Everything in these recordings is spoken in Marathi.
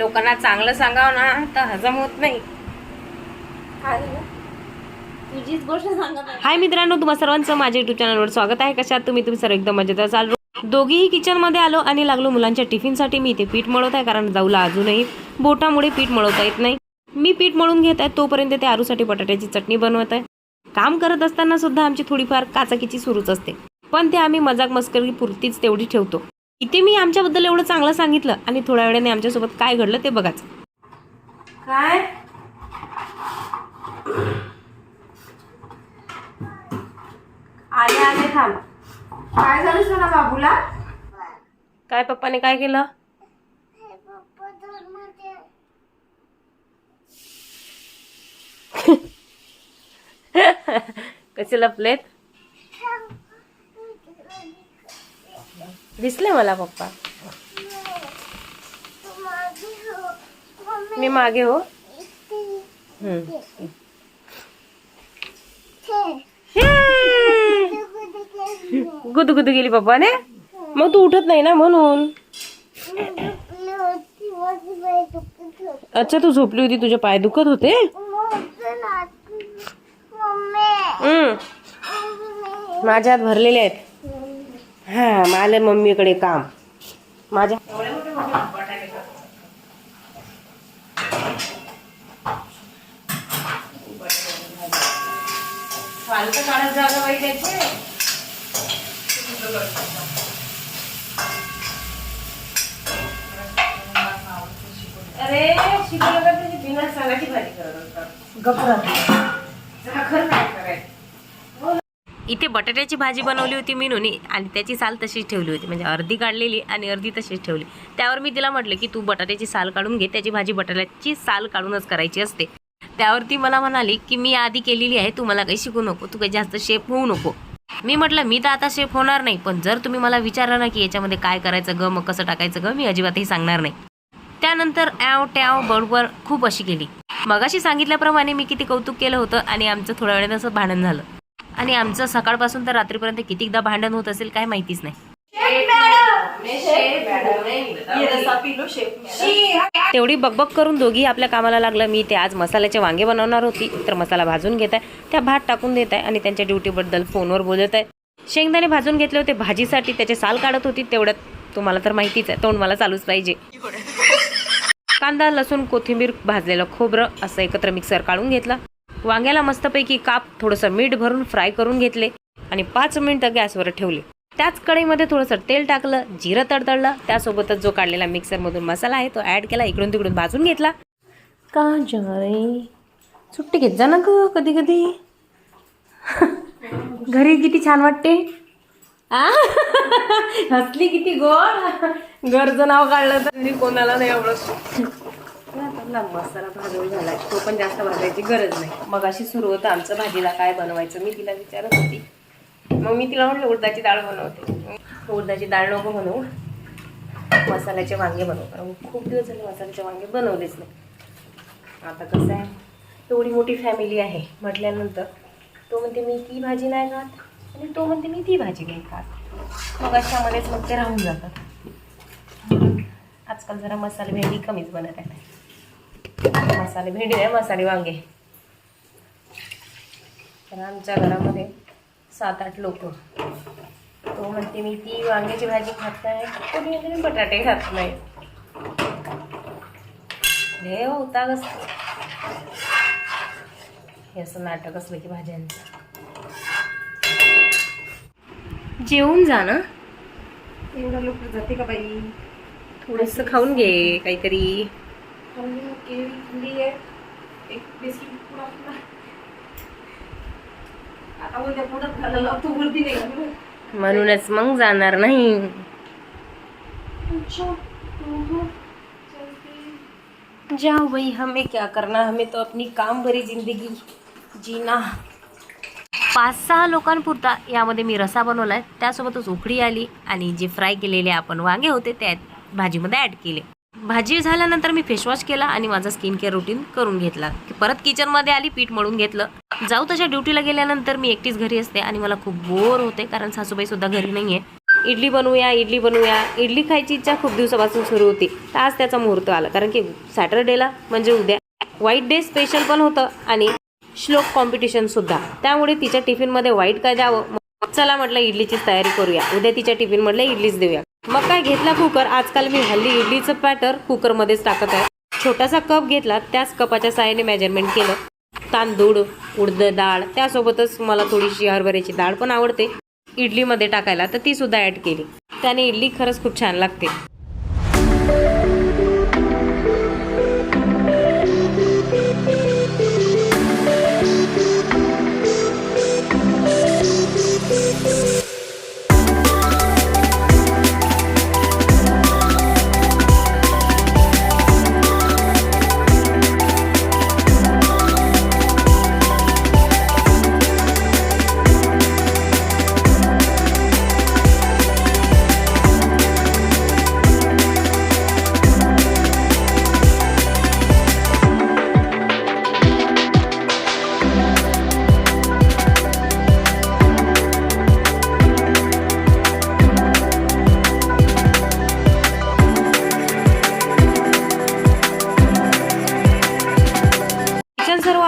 लोकांना चांगलं सांगावं ना तर हजम होत नाही. तुझीच गोष्ट हाय मित्रांनो तुम्हा सर्वांचं माझ्या युट्यूब चॅनलवर स्वागत आहे. कशात तुम्ही? तुम्ही सर्व एकदम मजेत असाल. दोघीही किचनमध्ये आलो आणि लागलो मुलांच्या टिफिनसाठी मी इथे पीठ मळवत आहे कारण जाऊला अजूनही बोटामुळे पीठ मळवता येत नाही. मी पीठ मळून घेत आहे तोपर्यंत ते आरूसाठी बटाट्याची चटणी बनवत आहे. काम करत असताना सुद्धा आमची थोडीफार काचाकीची सुरूच असते. पण ते आम्ही मजाक मस्करी पुरतीच तेवढी ठेवतो. इथे मी आमच्याबद्दल एवढं चांगलं सांगितलं आणि थोड्या वेळाने आमच्यासोबत काय घडलं ते बघाच. काय? आले आले थांब. काय झालं सोना बाबूला? काय पप्पाने काय केलं? कसे लपलेत? दिसले मला पप्पा मी मागे हो हम्म. गुदू गुदू गेली पप्पाने मग तू उठत नाही ना म्हणून अच्छा तू झोपली होती तुझे पाय दुखत होते हम्म. माझ्या हात भरलेले आहेत हा मला मम्मीकडे काम. माझ्या अरे शिकवलं का तुझी बिना सांगाची भाजी करत असतात साखर काय करायचं इथे बटाट्याची भाजी बनवली होती मीनूने आणि त्याची साल तशीच ठेवली होती. म्हणजे अर्धी काढलेली आणि अर्धी तशीच ठेवली. त्यावर मी तिला म्हटलं की तू बटाट्याची साल काढून घे. त्याची भाजी बटाट्याची साल काढूनच करायची असते. त्यावर ती मला म्हणाली की मी आधी केलेली आहे. तू मला काही शिकू नको. तू काही जास्त शेप होऊ नको. मी म्हटलं मी तर आता शेफ होणार नाही. पण जर तुम्ही मला विचारलं ना की याच्यामध्ये काय करायचं ग मग कसं टाकायचं ग मी अजिबातही सांगणार नाही. त्यानंतर ॲव टॅव बरोबर खूप अशी केली. मगाशी सांगितल्याप्रमाणे मी किती कौतुक केलं होतं आणि आमचं थोड्या वेळाने असं भांडण झालं. आणि आमचं सकाळपासून तर रात्रीपर्यंत कितीकदा भांडण होत असेल काय माहितीच नाही. तेवढी बकबक करून दोघी आपल्या कामाला लागलं. मी ते आज मसाल्याचे वांगे बनवणार होती तर मसाला भाजून घेत आहे. त्या भात टाकून देत आहे आणि त्यांच्या ड्युटीबद्दल फोनवर बोलत आहे. शेंगदाणे भाजून घेतले होते भाजीसाठी त्याचे साल काढत होती तेवढ्यात तुम्हाला तर माहितीच आहे. तोंड मला चालूच पाहिजे. कांदा लसूण कोथिंबीर भाजलेलं खोबरं असं एकत्र मिक्सर काढून घेतला. वांग्याला मस्तपैकी काप थोडंसं मीठ भरून फ्राय करून घेतले आणि पाच मिनिटं गॅसवर ठेवले. त्याच कढईमध्ये थोडंसं तेल टाकलं जिरं तडतडलं. त्यासोबतच जो काढलेला मिक्सरमधून मसाला आहे तो ॲड केला इकडून तिकडून भाजून घेतला. का जय सुट्टी घेत जा ना ग कधी कधी घरी किती छान वाटते. आ? हसली किती गोड घरचं नाव काढलं तर कोणाला नाही आवडत. आपला मसाला भाजून झालाय तो पण जास्त भाजायची गरज नाही. मग अशी सुरू होतं आमचं भाजीला काय बनवायचं मी तिला विचारत होती. मग मी तिला म्हटलं उडदाची डाळ बनवते. उडदाची डाळ नको बनवू मसाल्याचे वांगे बनवू. कारण खूप दिवस झाले मसाल्याचे वांगे बनवलेच नाही. आता कसं आहे एवढी मोठी फॅमिली आहे म्हटल्यानंतर तो म्हणते मी ती भाजी नाही खात. आणि तो म्हणते मी ती भाजी नाही खात. मग अशामध्येच मग ते राहून जातात. आजकाल जरा मसाले भेंडी कमीच बनत आहे मसाले भेंडी नाही मसाले वांगे. तर आमच्या घरामध्ये सात आठ लोक. तो म्हणते मी ती वांग्याची भाजी खात नाही कोणी मी बटाटे खात नाही. हे होता कसं हे असं नाटक असलं की भाज्यांचं. जेवून जा ना. एवढा लोक जाते का बाई? थोडंसं खाऊन घे काहीतरी. केळी खाल्ली आहे एक बिस्किट. आता उद्या पुढं बोलती नाही? म्हणूनच मग जाणार नाही अच्छा. हम्म. चलते. जाओ भाई हमें क्या करना हमें तो अपनी काम भरी जिंदगी जीना पाच सहा लोकांपुरता यामध्ये मी रसा बनवला आहे त्यासोबतच उकडी आली आणि जे फ्राय केलेले आपण वांगे होते त्या भाजीमध्ये ॲड केले भाजी झाल्यानंतर मी फेसवॉश केला आणि माझा स्किन केअर रुटीन करून घेतला. की परत किचनमध्ये आली पीठ मळून घेतलं. जाऊ तशा ड्युटीला गेल्यानंतर मी एकटीच घरी असते आणि मला खूप बोर होते कारण सासूबाई सुद्धा घरी नाही आहे इडली बनवूया इडली बनवूया. इडली खायची इच्छा खूप दिवसापासून सुरू होती. तर आज त्याचा मुहूर्त आला. कारण की सॅटरडेला म्हणजे उद्या. व्हाईट डे स्पेशल पण होतं आणि श्लोक कॉम्पिटिशन सुद्धा. त्यामुळे तिच्या टिफिनमध्ये व्हाईट काय द्यावं चला म्हटलं इडलीचीच तयारी करूया. उद्या तिच्या टिफिन म्हटलं इडलीच देऊया. मग काय घेतला कुकर? आजकाल मी हल्ली इडलीचं पॅटर कुकरमध्येच टाकत आहे. छोटासा कप घेतला त्याच कपाच्या साहाय्याने मेजरमेंट केलं. तांदूळ उडद डाळ त्यासोबतच मला थोडीशी हरभऱ्याची डाळ पण आवडते. इडलीमध्ये टाकायला तर ती सुद्धा ॲड केली. त्याने इडली खरंच खूप छान लागते.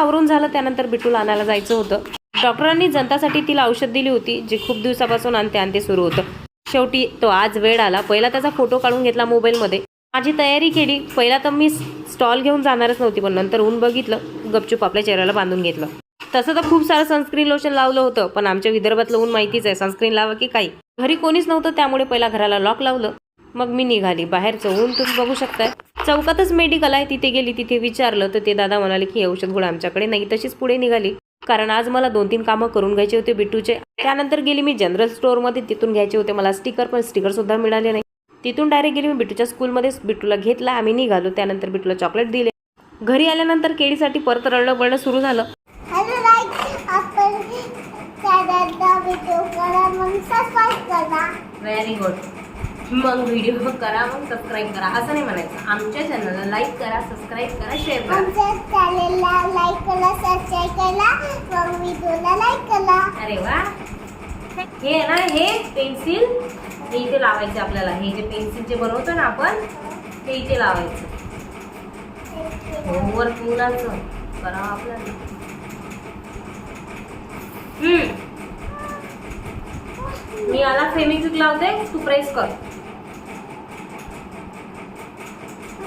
आवरून झालं त्यानंतर बिटूला आणायला जायचं होतं. डॉक्टरांनी जनतासाठी तिला औषध दिली होती जी खूप दिवसापासून आणते आणते सुरू होतं. शेवटी तो आज वेळ आला. पहिला त्याचा फोटो काढून घेतला मोबाईलमध्ये. माझी तयारी केली. पहिला तर मी स्टॉल घेऊन जाणारच नव्हती पण नंतर ऊन बघितलं गपचूप आपल्या चेहऱ्याला बांधून घेतलं. तसं तर खूप सारं सनस्क्रीन लोशन लावलं होतं पण आमच्या विदर्भातलं ऊन माहितीच आहे सनस्क्रीन लावा की काही? घरी कोणीच नव्हतं त्यामुळे पहिला घराला लॉक लावलं. मग मी निघाली. बाहेरचं ऊन तुम्ही बघू शकताय. चौकातच मेडिकल आहे. तिथे गेली तिथे विचारलं तर ते दादा म्हणाले की हे औषध गोळा आमच्याकडे नाही. तशीच पुढे निघाली. कारण आज मला दोन तीन कामं करून घ्यायचे होते बिट्टूचे त्यानंतर गेली मी जनरल स्टोअरमध्ये तिथून घ्यायचे होते. मला स्टिकर पण स्टिकर सुद्धा मिळाले नाही. तिथून डायरेक्ट गेली मी बिट्टूच्या स्कूलमध्ये बिट्टूला घेतला. आम्ही निघालो. त्यानंतर बिट्टूला चॉकलेट दिले. घरी आल्यानंतर केळीसाठी परत रडणं बळणं सुरू झालं. व्हेरी गुड मग व्हिडिओ करा मग सबस्क्राईब करा. असं नाही म्हणायचं. आमच्या चॅनलला लाईक करा सबस्क्राईब करा शेअर करा. चॅनलला लाईक करा सबस्क्राईब करा. मग व्हिडिओला लाईक करा. अरे वा. हे ना हे पेन्सिल हे इथे लावायचे आपल्याला. हे जे पेन्सिल जे बनवतो ना आपण ते इथे लावायचं. होमवर्क मुलांचं करा आपल्याला. हम्म. मी याला फेमिक्विक लावते तू प्रेस कर.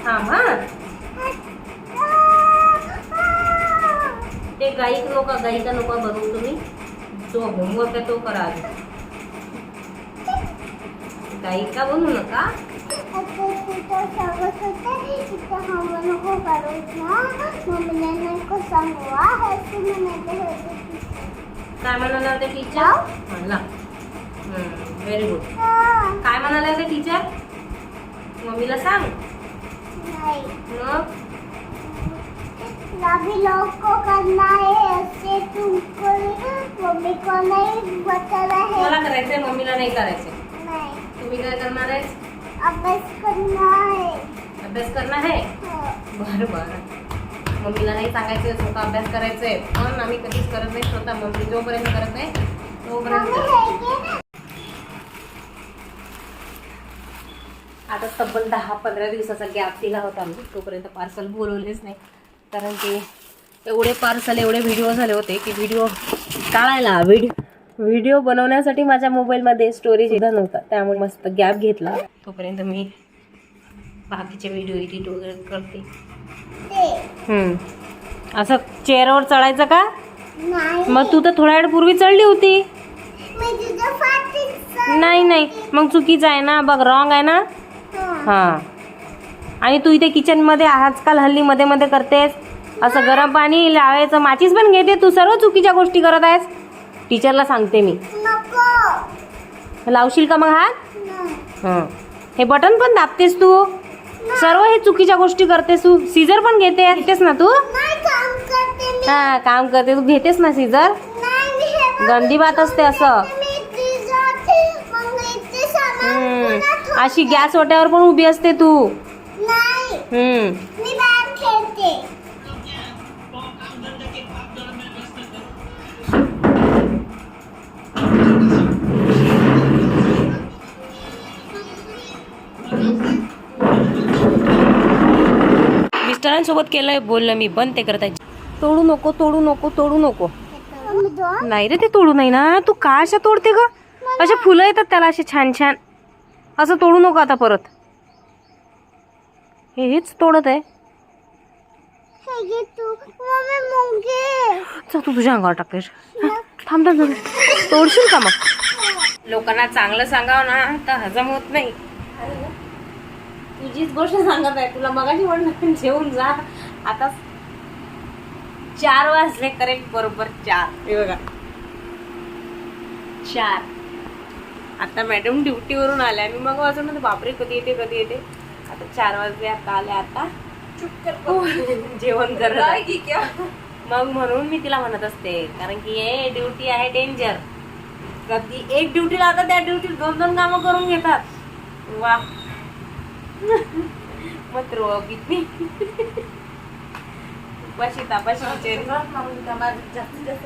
हा हा. ते गाईक नका गाईका नका बनवू तुम्ही जो होमवर्क आहे तो करा आधी. गाईका बनवू नका. काय म्हणाले होते टीचर म्हणला. व्हेरी गुड काय म्हणाले होते टीचर मम्मीला सांग. मग लोग को करना है ऐसे तुमको मम्मी को नहीं बताना है। मला करायचंय मम्मीला नाही करायचंय. नहीं। तुम्ही काय करणार आहे अभ्यास करना है। अभ्यास करणार आहे? हो. बरं बरं. मम्मीला नाही सांगायचंय स्वतः अभ्यास करायचंय. पण आम्ही कधीच करत नाही स्वतः मम्मी जोपर्यंत करत नाही मम्मी तोपर्यंत हे घे ना. आता तब्बल दहा पंधरा दिवसाचा गॅप दिला होता मी तोपर्यंत पार्सल बोलवलेच नाही. कारण की एवढे पार्सल एवढे व्हिडिओ झाले होते की व्हिडिओ काढायला व्हिडिओ व्हिडिओ बनवण्यासाठी माझ्या मोबाईलमध्ये स्टोरेज सुद्धा नव्हता. त्यामुळे मस्त गॅप घेतला. तोपर्यंत मी बाकीचे व्हिडिओ एडिट वगैरे करते. ते. असं चेअरवर चढायचं का? मग तू तर थोड्या वेळ पूर्वी चढली होती. नाही नाही. मग चुकीचं आहे ना. बघ रॉंग आहे ना. हां. आणि तू इथे किचनमध्ये आजकाल हल्ली मध्ये मध्ये करतेस. असं गरम पाणी लावायचं माचीस पण घेते. तू सर्व चुकीच्या गोष्टी करत आहेस. टीचरला सांगते मी. लावशील का मग हात. हं. हे बटन पण दाबतेस तू. सर्व हे चुकीच्या गोष्टी करतेस तू. सीझर पण घेते. घेतेस ना तू? हा काम करते. तू घेतेस ना सीझर गंदी बात असते असं. अशी गॅस ओट्यावर पण उभी असते तू. हम्म. मिस्टरांसोबत केलंय बोललं मी बंद ते करताय तोडू नको तोडू नको तोडू नको. नाही रे ते तोडू नाही ना तू का अशा तोडते ग? अशा फुलं येतात त्याला असे छान छान. असं तोडू नको आता परत. हे हेच तोडत आहे. हे तू. मम्मी मुंगे. जा तू तुझ्या अंगावर टाकतेस थांब थांब थांब. तोडशील का मग? लोकांना चांगलं सांगावं ना तर हजम होत नाही. तुझीच गोष्ट सांगत आहे. तुला मगाशी म्हणलं जेवून जा. आता चार वाजले करेक्ट बरोबर चार. हे बघा. चार. आता मॅडम ड्युटीवरून आल्या मी मग वाजून म्हणते, बापरे कधी येते कधी येते? आता चार वाजले आता आले आता कर. जेवण करत मग म्हणून मी तिला म्हणत असते कारण की हे ड्युटी आहे डेंजर कधी एक ड्युटी लावतात त्या ड्युटीत दोन दोन कामं करून घेतात. वा मग किती. उपाशी तापाशी जास्तीत जास्त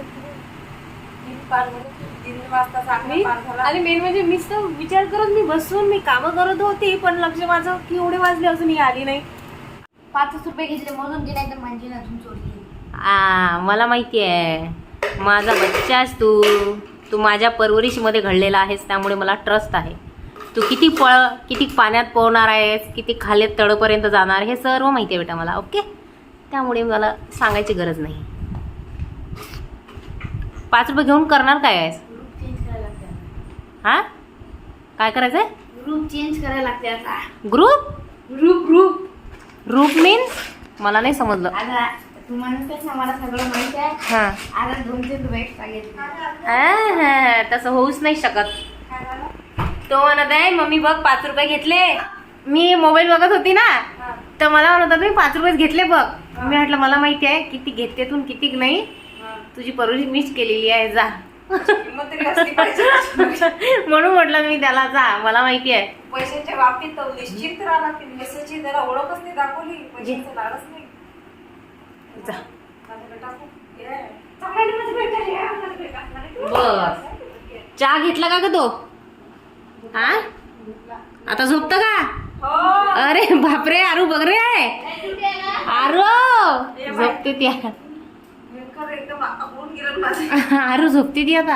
आणि मेन म्हणजे मीच तर विचार करत मी बसून मी कामं करत होते पण लक्ष माझं की एवढे वाजले अजून ही आली नाही. पाचच रुपये घेतले म्हणून की नाही तर म्हणजे आ मला माहिती आहे. माझा बच्चाच तू. तू माझ्या परवरिशीमध्ये घडलेला आहेस त्यामुळे मला ट्रस्ट आहे. तू किती पळ किती पाण्यात पोहणार आहेस किती खाली तळपर्यंत जाणार हे सर्व माहिती आहे बेटा मला ओके? त्यामुळे मला सांगायची गरज नाही. पाच रुपये घेऊन करणार काय आहेस? ग्रुप चेंज करायला लागते. हा? काय करायचंय? ग्रुप चेंज करायला लागते आता. Group group group group means मला नाही समजलं. आता तुम्हाला सगळं माहीत आहे. हां. रुपये हा, तसं होऊच नाही शकत. तो म्हणत आहे मम्मी बघ पाच रुपये घेतले. मी मोबाईल बघत होती ना तर मला म्हणत होता मी पाच रुपये घेतले बघ. मी म्हटलं मला माहिती आहे किती घेते तू किती नाही. तुझी परोशी मिस केलेली आहे जा. म्हणून म्हटलं मी त्याला जा मला माहिती आहे. पैशाच्या बाबतीत तर निश्चित राहा लागते पैशाची जरा ओळखच नाही दाखवली. पैशाचं लाडच नाही. जा. बर चहा घेतला का ग तो? हा आता झोपत का? हो. अरे बापरे आरू बघ रे. आरू झोपते ती आता. नेमकं एकदम होऊन गेलं माझं आरू झोपते ती आता.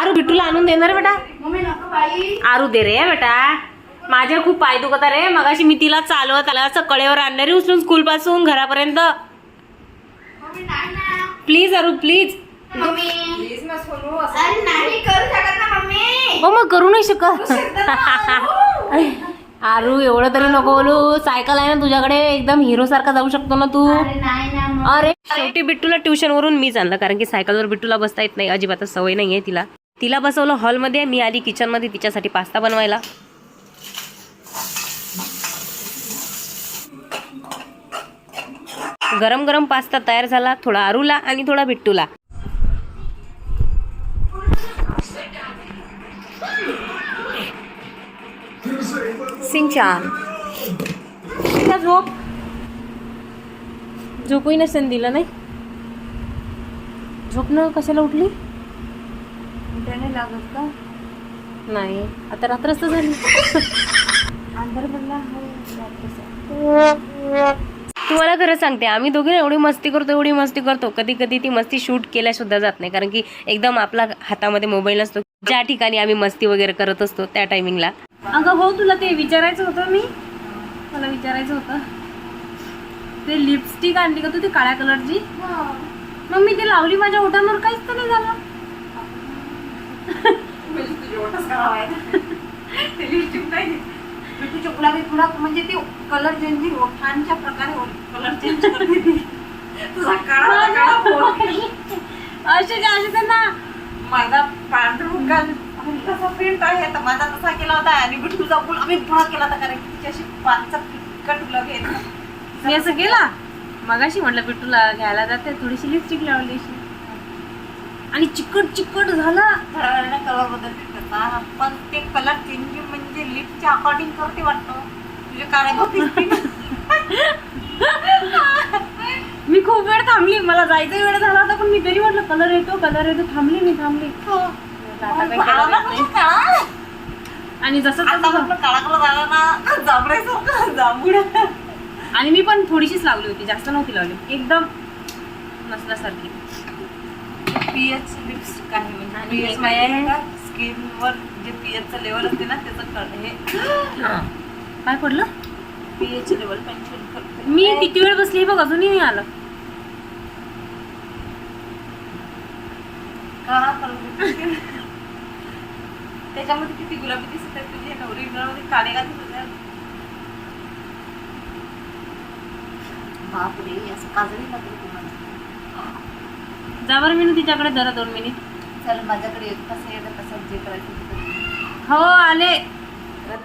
आरू बिट्टूला आणून देणार बेटा. मम्मी नको बाई. आरू दे रे बेटा. माझ्या खूप पाय दुखत रे. मगाशी मी तिला चालवत आला असं कडेवर आणलं रे उचलून स्कूल पासून घरापर्यंत. मम्मी नाही ना. Please Aaru please. Mummy. Please ना सोनू असं अरे नाही करू शकत ना मम्मी. हो मग करू नाही शकत. आरू एवढं तरी नको बोलू. सायकल आहे ना तुझ्याकडे एकदम हिरो सारखा जाऊ शकतो ना तू. अरे नाही ना मम्मी. अरे. शेवटी बिट्टूला ट्युशन वरून मीच आणलं कारण की सायकलवर बिट्टूला बसता येत नाही अजिबातच सवय नाहीये तिला. तिला बसवलं हॉलमध्ये मी आली किचनमध्ये तिच्यासाठी पास्ता बनवायला. गरम गरम पास्ता तयार झाला थोडा आरूला आणि थोडा बिट्टूला. सिंचान झोप झोपही नसेल दिलं नाही झोपणं कशाला उठली त्याने लागत का नाही आता रात्रच तर झाली अंधार पडला तुम्हाला खरं सांगते आम्ही दोघे एवढी मस्ती करतो एवढी मस्ती करतो. कधी कधी ती मस्ती शूट केल्या सुद्धा जात नाही. कारण की एकदम आपला हातामध्ये मोबाईल असतो ज्या ठिकाणी आम्ही मस्ती वगैरे करत असतो त्या टायमिंगला अगं हो तुला ते विचारायचं होतं मी. मला विचारायचं होतं. ते लिपस्टिक आणली का तू ती काळ्या कलरची हो. मग मी ते लावली माझ्या ओठांवर काहीच तर नाही झालं. म्हणजे तुझ्या गुलाबी थोडा म्हणजे ते कलर चेंजिंग ओठांच्या प्रकारे कलर चेंज करते ती. तुझा काळा काळा पोट. असे असे त्यांना माझा आणि कसा प्रिंट आहे. तर माझा तसा केला होता. आणि बिट्टूचा फुल आम्ही थोडा केला होता. कारण की तिची अशी पाचचा आहे ना. मी असं केला. मगाशी म्हटलं बिट्टूला घ्यायला जाते. थोडीशी लिपस्टिक लावली अशी. आणि चिकट चिकट झाला. थोड्या कलर त्याचा पण ते कलर चेंजिंग म्हणजे लिपच्या अकॉर्डिंग करते वाटतं. तुझे काळे मी खूप वेळ थांबली. मला जायचा वेळ झाला होता पण मी तरी म्हटलं कलर येतो कलर येतो. थांबली मी थांबली. आता काही केलं नाही. आणि जसं आणि मी पण थोडीशीच लावली होती जास्त नव्हती लावली. एकदम नसल्यासारखी. पीएच लिपस्टिक आहे म्हणजे आणि पीएच काय आहे? स्किनवर जे पीएचचं लेवल असते ना त्याचं कळ- हे काय पडलं? पीएच लेवल पेन्सिल मी किती वेळ बसली बघ अजूनही नाही आलं. कलर त्याच्यामध्ये किती गुलाबी दिसत आहे तुझी? नवरी मध्ये काळे दिसत आहे बापरे असं काजळी लागली तुम्हाला? जा बरं मी तिच्याकडे जरा दोन मिनिट. चल माझ्याकडे एक कसं येतं कसं जे करायचं. हो आले.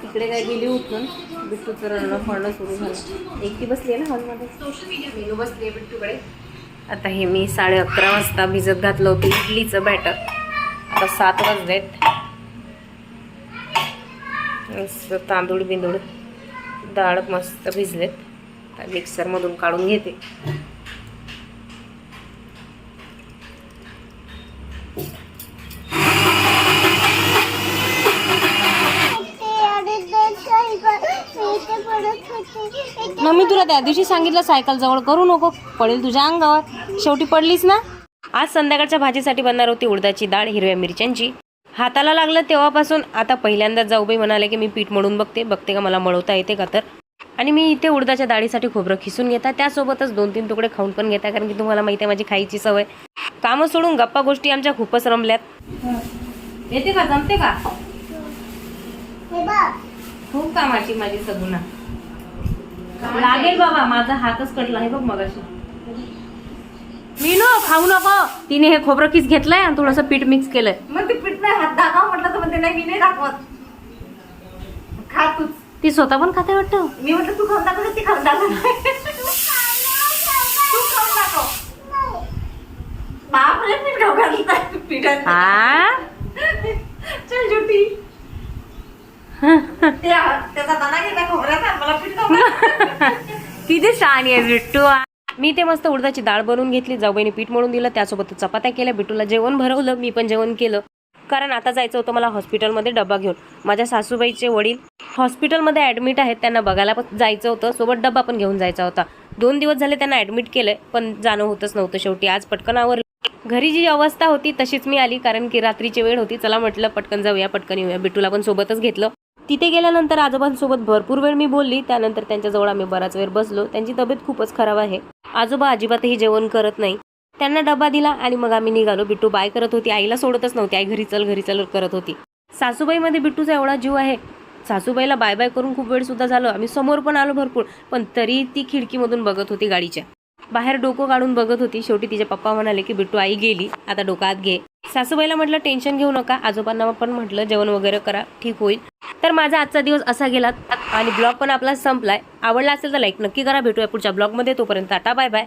तिकडे काय गेली उठून बिट्टूचं रडणं पडणं सुरू झालं. एकटी बसली आहे ना हॉलमध्ये? मेनू बसली आहे बिट्टूकडे. आता हे मी साडे अकरा वाजता भिजत घातलं होतं इडलीचं बॅटर आता सात वाजलेत. मस्त तांदूळ बिंदूळ डाळ मस्त भिजलेत. मिक्सरमधून काढून घेते. सायकल मी तुला त्या दिवशी सांगितलं सायकल जवळ करू नको. पडेल तुझ्या अंगावर. शेवटी पडलीस ना? आज संध्याकाळच्या भाजीसाठी बनणार होती उडदाची डाळ हिरव्या मिरच्यांची. हाताला लागलं तेव्हापासून आता पहिल्यांदा जाऊबाई म्हणाले की मी पीठ मळून बघते. बघते का मला मळवता येते का तर. आणि मी इथे उडदाच्या डाळीसाठी खोबरं खिसून घेता. त्यासोबतच दोन तीन तुकडे खाऊन पण घेता. कारण की तुम्हाला माहिती आहे माझी खायची सवय. कामं सोडून गप्पा गोष्टी आमच्या खूपच रमल्यात. येते का? जमते का? खूप कामाची माझी सगुना लागेल बाबा. माझा हातच कटला. आहे बघ मगाशी. मी नो खाऊ नको. तिने हे खोबरं किस घेतलंय आणि थोडस पीठ मिक्स केलंय. मग ते पीठ नाही हात दाखव म्हटलं तर म्हणते नाही मी नाही दाखवत. खा तूच. ती स्वतः पण खाते वाटतं? मी म्हटलं तू खाऊन दाखव ती खाऊन दाखव. तू खाऊन दाखव. बापरे पीठ खाऊ घालत पीठात हा? चल जुटी त्या- त्याचा दाना गेला खोबऱ्याचा मला पीठ खाऊ घाल. किती छान आहे बिट्टू मी ते मस्त उडदाची डाळ बनवून घेतली जाऊबाईने पीठ मळून दिलं त्यासोबत चपात्या केल्या बिटूला जेवण भरवलं मी पण जेवण केलं. कारण आता जायचं होतं मला हॉस्पिटलमध्ये डबा घेऊन. माझ्या सासूबाईचे वडील हॉस्पिटलमध्ये ॲडमिट आहेत त्यांना बघायला पण जायचं होतं सोबत डबा पण घेऊन जायचा होता. दोन दिवस झाले त्यांना ॲडमिट केलं पण जाणं होतच नव्हतं शेवटी. आज पटकन आवर घरी जी अवस्था होती तशीच मी आली कारण की रात्रीची वेळ होती. चला म्हटलं पटकन जाऊया पटकन येऊया. बिटूला पण सोबतच घेतलं. तिथे गेल्यानंतर आजोबांसोबत भरपूर वेळ मी बोलली. त्यानंतर त्यांच्याजवळ आम्ही बराच वेळ बसलो. त्यांची तब्येत खूपच खराब आहे. आजोबा अजिबातही जेवण करत नाही. त्यांना डबा दिला आणि मग आम्ही निघालो. बिट्टू बाय करत होती. आईला सोडतच नव्हती. आई घरी चल घरी चल करत होती. सासूबाईमध्ये बिट्टूचा एवढा जीव आहे. सासूबाईला बाय बाय करून खूप वेळसुद्धा झालो. आम्ही समोर पण आलो भरपूर. पण तरी ती खिडकीमधून बघत होती गाडीच्या. बाहेर डोकं काढून बघत होती. शेवटी तिचे पप्पा म्हणाले की बिट्टू आई गेली. आता डोकात घे. सासूबाईला म्हटलं टेन्शन घेऊ नका. आजोबांना पण म्हटलं जेवण वगैरे करा ठीक होईल. तर माझा आजचा दिवस असा गेला आणि ब्लॉग पण आपला संपलाय. आवडला असेल तर लाईक नक्की करा. भेटूया पुढच्या ब्लॉगमध्ये. तोपर्यंत टाटा बाय बाय